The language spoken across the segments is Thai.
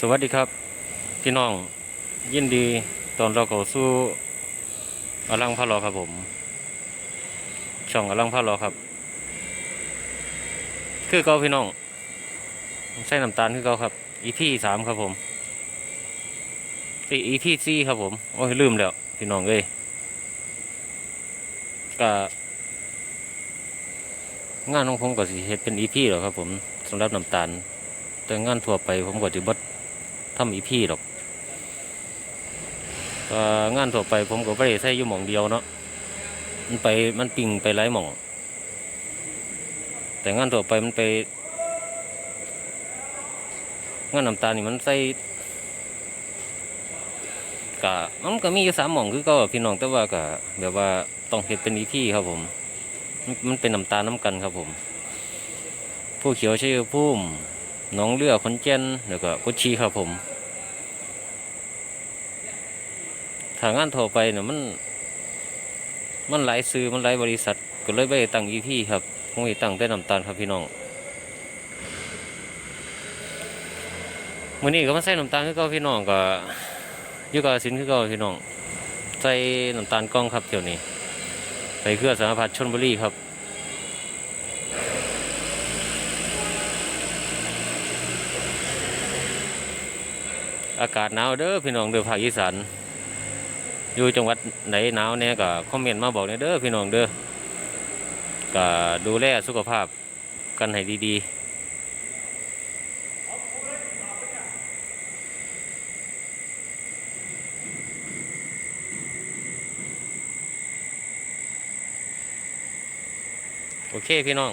สวัสดีครับ พี่น้องยินดีตอนเราเข้าสู่อลังพะรอครับผม ช่องอลังพะรอครับ คือเก่าพี่น้องใส่น้ำตาลคือเก่าครับ อีพีสามครับผมอีพีสี่ครับผมโอ้ยลืมแล้ว พี่น้องเอ้ยก็งานของผมก็สิเฮ็ดเป็นอีพีหรอครับผมสำหรับน้ำตาล แต่งานทั่วไปผมก็จะบด ทำอีพี่หรอกงานทั่วไปผมก็ไม่ได้ใช้อยู่หม่องเดียวเนาะมันไปมันปิงไปหลายหม่อง แต่งานทั่วไปมันไป งานน้ำตาลนี่มันใส่กะมันก็มีอยู่สามหม่องคือก็พี่น้องแต่ว่าก็แบบว่าต้องเฮ็ดเป็นอีพีครับผม มันเป็นน้ำตาลน้ำกันครับผม ผู้เขียวใชัยภูมิ หน้องเลือขอนแก่นแล้วก็กุชีครับผมทางงานทั่วไปเนี่ยมัน มันหลายซื้อมันหลายบริษัท ก็เลยไปตั้งอีที่ครับคงไปตั้งแต่น้ำตาลครับพี่น้องมื้อนี้ก็มาใส่น้ำตาลคือเก่าพี่น้องก็ยู่กับสินคือเก่าพี่น้อง ใส่น้ำตาลกล้องครับเที่ยวนี้ ไปเครือสารพัดชนบุรีครับ อากาศหนาวเด้อพี่น้องเด้อภาคอีสานอยู่จังหวัดไหนหนาวเนี่ยก็คอมเมนต์มาบอกเนี่ยเด้อพี่น้องเด้อก็ดูแลสุขภาพกันให้ดีๆโอเคพี่น้อง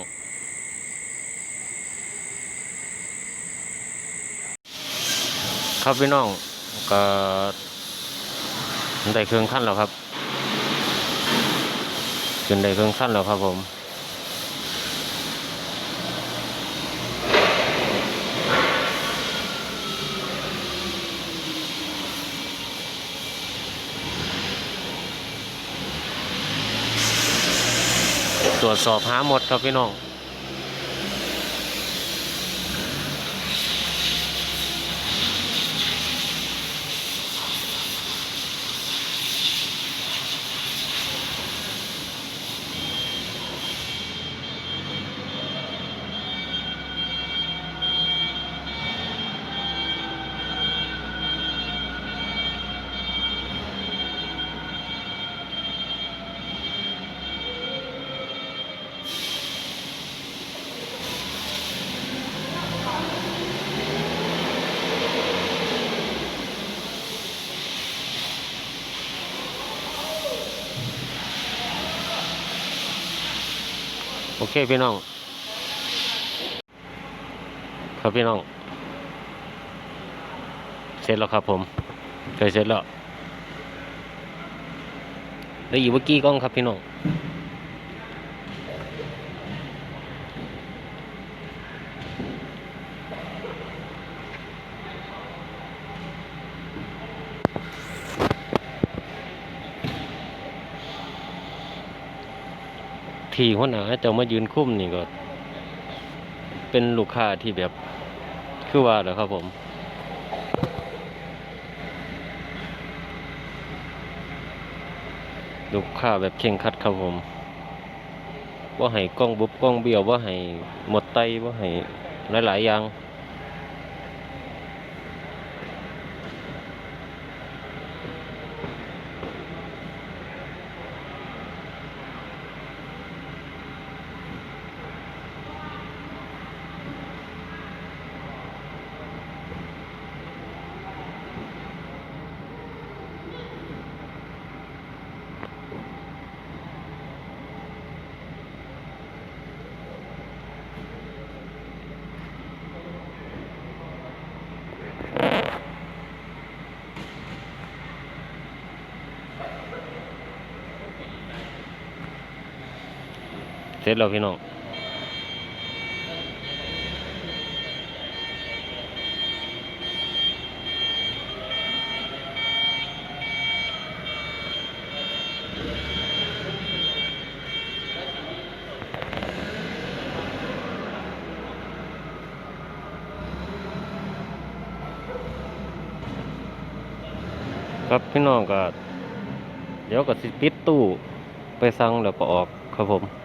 ครับพี่น้องก็ได้เครื่องขั้นแล้วครับขึ้นได้เครื่องขั้นแล้วครับผมตรวจสอบหาหมดครับพี่น้อง อเคพี่น้อง ครับพี่น้อง เสร็จแล้วครับผมเคยเสร็จแล้วได้อยู่เมื่อกี้กล้องครับพี่น้อง ทีหัวหน้าเจ้ามายืนคุ้มนี่ก็ เป็นลูกค้าที่แบบคือว่าเหรอครับผมลูกค้าแบบเข่งครัดครับผม ว่าให้กล้องบุบกล้องเบี้ยวว่าให้หมดไตว่าให้หลายๆอย่าง เสร็จแล้วพี่น้องครับพี่น้องก็ เดี๋ยวก็สิติดตู้ไปสั่งแล้วก็ออกครับผม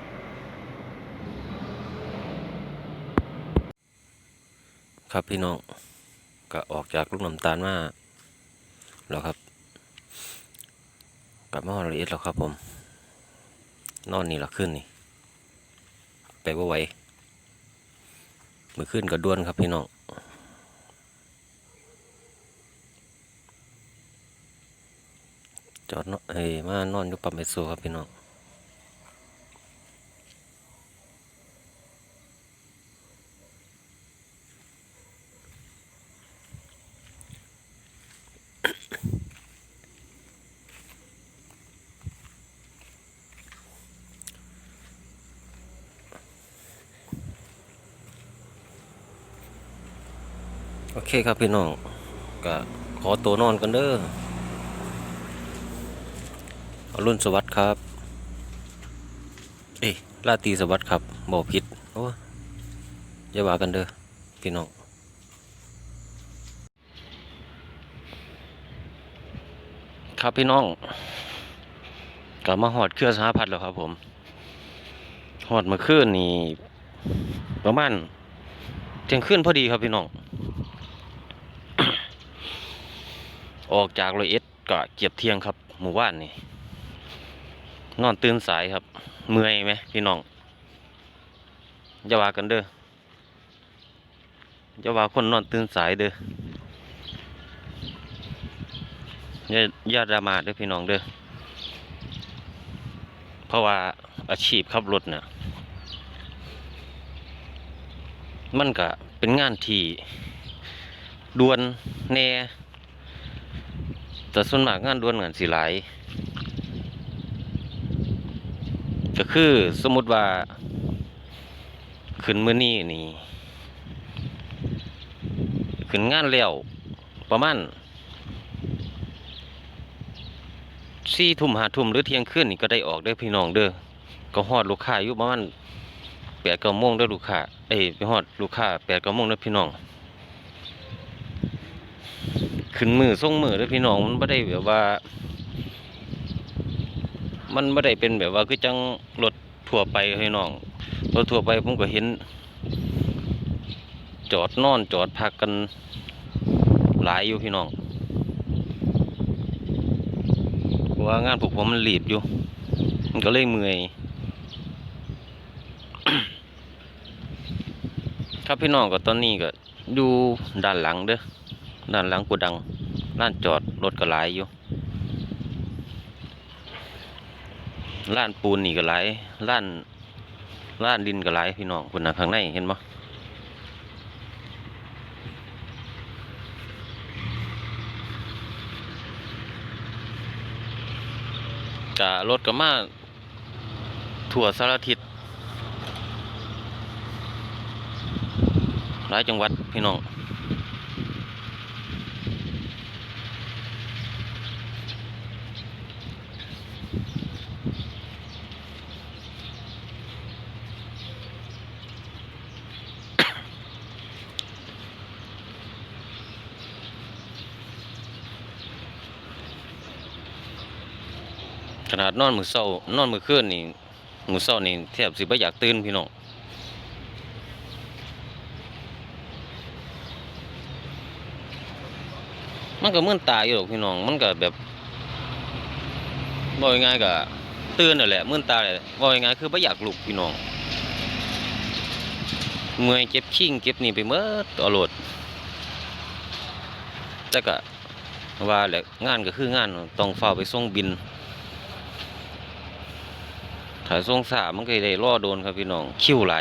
ครับพี่น้องก็ออกจากลูกน้ำตาลมาแล้วครับ กลับมาฮอลลีแล้วครับผม นอนนี่ละขึ้นนี่ ไปว่าไหวมือขึ้นก็ด้วนครับพี่น้องจอดเนาะเอ้ยมานอนอยู่ปั๊มเอสโซครับพี่น้อง โอเคครับพี่น้องก็ขอตัวนอนกันเด้ออรุณสวัสดิ์ครับ เอ้ยราตรีสวัสดิ์ครับบอกผิดโอ้อย่าว่ากันเด้อพี่น้องครับพี่น้องกลับมาหอดเครือสหพัฒน์แล้วครับผมหอดมาคืนนี่ประมาณเที่ยงคืนพอดีครับพี่น้อง ออกจากรอยเอ็ดก็เกียบเที่ยงครับ หมู่บ้านนี่นอนตื่นสายครับ เมื่อยไหมพี่น้องอย่าว่ากันเด้ออย่าว่าคนนอนตื่นสายเด้ออย่าอย่าดรามาเด้อพี่น้องเด้อเพราะว่าอาชีพขับรถเนี่ยมันก็เป็นงานที่ด่วนแน่ แต่ส่วนมากงานด่วนงานสิหลาย ก็คือสมมติว่า ขึ้นมื้อนี้นี่ ขึ้นงานแล้วประมาณสี่ทุ่มหาทุ่มหรือเที่ยงคืนนี่ก็ได้ออกเด้อพี่น้องเด้อก็ฮอดลูกค้าอยู่ประมาณแปดก้าโมงเด้อลูกค้าเอ้ยไปฮอดลูกค้าแปดก้าโมงเด้อพี่น้อง ขึ้นมือส่งมือด้อพี่น้องมันไม่ได้แบบว่า มันไม่ได้เป็นแบบว่าคือจังรถทั่วไปพี่น้องรถทั่วไปผมก็เห็น จอดนอนจอดพักกันหลายอยู่พี่น้องเพราะว่างานพวกผมมันรีบอยู่ มันก็เลยเมื่อย ครับพี่น้องก็ตอนนี้ก็อยู่ด้านหลังเด้อ ด้านหลังกูดังร้านจอดรถก็หลายอยู่ร้านปูนนี่ก็หลายร้านร้านดินก็หลายพี่น้องคุณนะข้างในเห็นปะกะรถก็มาทั่วสารทิศหลายจังหวัดพี่น้อง นาดนอนมือเศร้านอนมือคืนนี่มือเศร้านี่แทบสิบ่อยากตื่นพี่น้องมันก็มึนตาอยู่หรอกพี่น้อง มันก็แบบบ่ยังไงก็ตื่นนั่นแหละมึนตาแหละบ่ยังไงคือบ่อยากลุกพี่น้องเมื่อยเจ็บชิงเจ็บนี่ไปเมื่อตลอดแต่ก็ว่าแหละงานก็คืองานต้องเฝ้าไปส่งบิน ถ้าส่งสามันก็ได้รอโดนครับพี่น้อง คิ้วไหล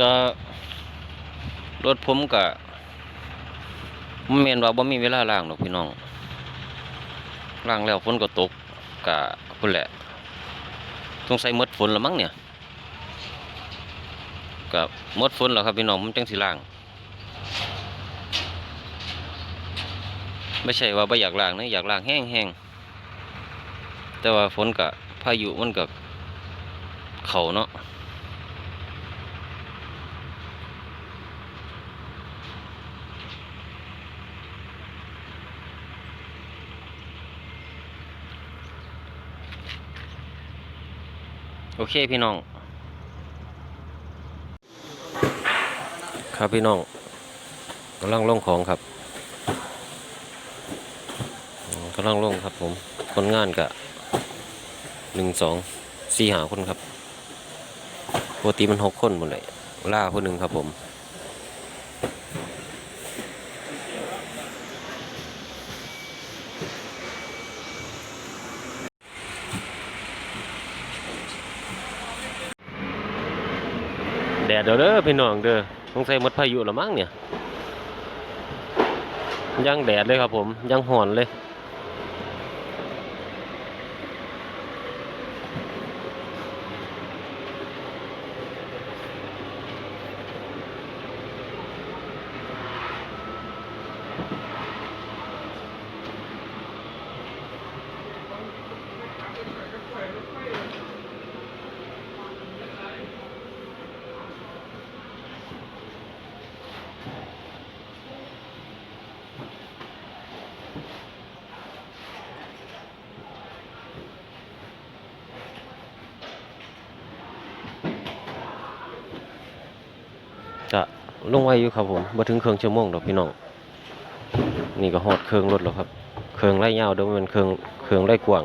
ก็รถผมก็มันเมนว่าบ่มีเวลาล้างหรอกพี่น้อง ร่างแล้วฝนก็ตกกะพุ่แหละต้องใส่มดฝนละมั้งเนี่ยกับมดฝนแล้วครับพี่น้องมันจังสีล่าง ไม่ใช่ว่าไม่อยากล่างนะอยากล่างแห้งๆแต่ว่าฝนกับพายุมันกับเขาเนาะ โอเคพี่น้อง ครับพี่น้องกำลังลงของครับกำลังลงครับผมคนงานกะหนึ่งสองสี่หาคนครับปกติมันหกคนหมดเลยล่าคนหนึ่งครับผม แดดเด้อเด้อพี่น้องเด้อสงสัยมดพายุและมั้งเนี่ยยังแดดเลยครับผมยังห่อนเลย จะ ลงไว้อยู่ครับผมมาถึงเครื่องชั่วโมงดอกพี่น้อง นี่ก็หอดเครื่องรถแล้วครับ เครื่องไล่ยาวเดี๋ยวมันเป็นเครื่องเครื่องไล่กว้าง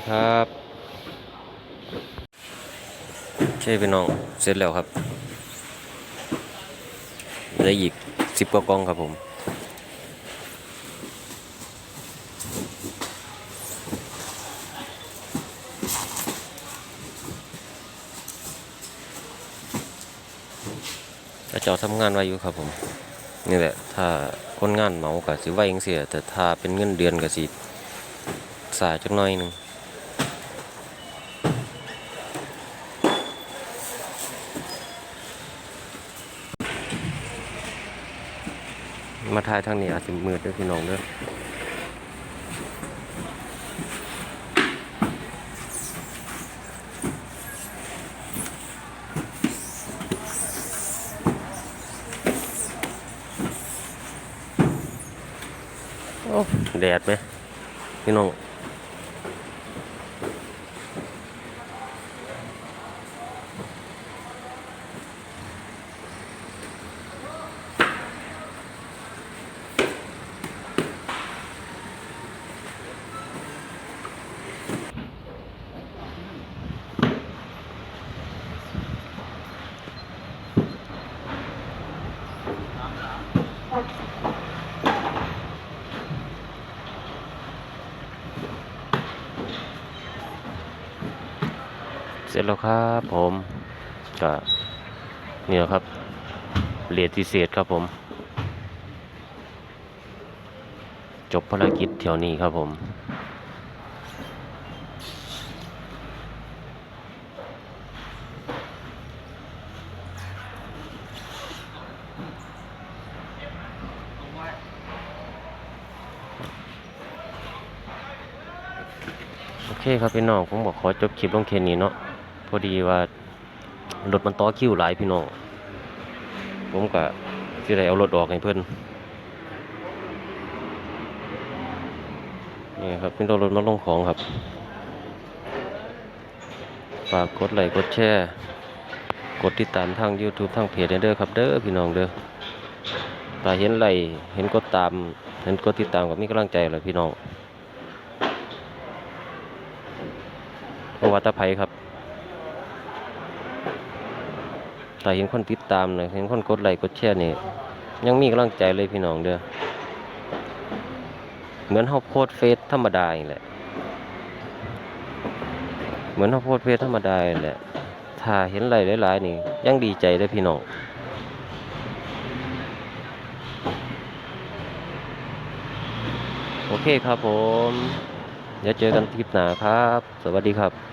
คครับโอเคพี่น้องเสร็จแล้วครับเหลืออีกสิบกว่ากองครับผมก็เจ้าทำงานไว้อยู่ครับผมนี่แหละถ้าคนงานเหมาก็สิไว้จังซี่แต่ถ้าเป็นเงินเดือนก็สิสายจักน่อยหนึง มาทายทางนี้อาจสิมืดด้วยพี่น้องด้วยโอ้แดดไหมพี่น้อง เสร็จแล้วครับผมก็นี่แหละครับเหรียนพิเศษครับผม จบภารกิจแถวนี้ครับผมโอเคครับพี่น้องผมบอกขอจบคลิปลงแค่นี้เนาะ อดีว่ารถมันต่อคิวหลายพี่น้องผมก็สิได้เอารถออกให้เพิ่นนี่ครับเป็นตัวรถมาลงของครับ ฝากกดไลค์กดแชร์กดติดตามทาง YouTube ทางเพจเด้อครับเด้อพี่น้องเด้อถ้าเห็นไลค์เห็นกดตาม เห็นกดติดตามก็มีกำลังใจเลยพี่น้องประวัตภัยครับ ถ้าเห็นคนติดตามนะเห็นคนกดไลค์กดแชร์นี่ยังมีกำลังใจเลยพี่น้องเด้อเหมือนเฮาโพสเฟซธรรมดานี่แหละ เหมือนเฮาโพสเฟซธรรมดานี่แหละ ถ้าเห็นไรหลายๆนี่ยังดีใจเลยพี่น้องโอเคครับผม เดี๋ยวเจอกันคลิปหน้าครับ สวัสดีครับ